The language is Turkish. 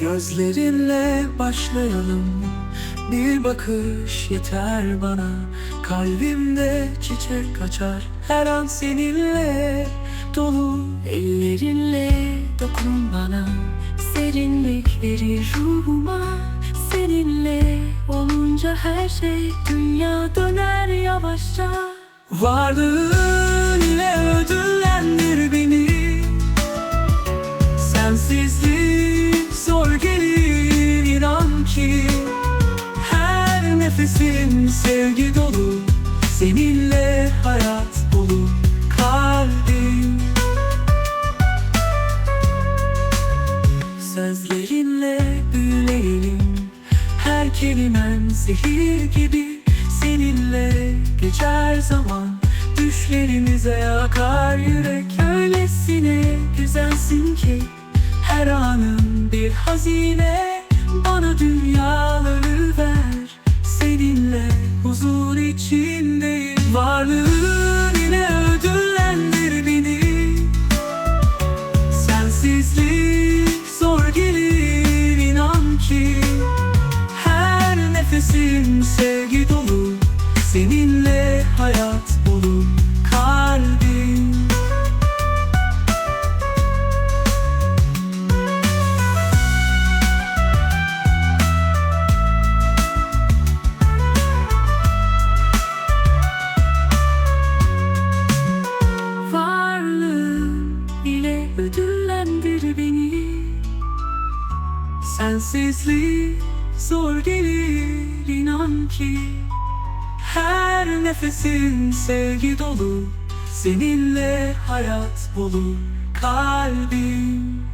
Sözlerinle başlayalım. Bir bakış yeter bana. Kalbimde çiçek açar Her an seninle dolu. Ellerinle dokun bana. Serinlik verir ruhuma. Seninle olunca her şey Dünya döner yavaşça. Varlığın ile ödüllendir sevgi dolu Seninle hayat dolu kalbim. Sözlerinle büyüleyelim Her kelimen zehir gibi Seninle geçer zaman. Düşlerimize akar yürek Öylesine güzelsin ki Her anın bir hazine. Bana dünyaları Varlığın ile ödüllendir beni. Sensizlik zor gelir inan ki. Her nefesin sevgi dolu Seninle hayat Sensizlik zor gelir inan ki. Her nefesin sevgi dolu Seninle hayat dolu kalbim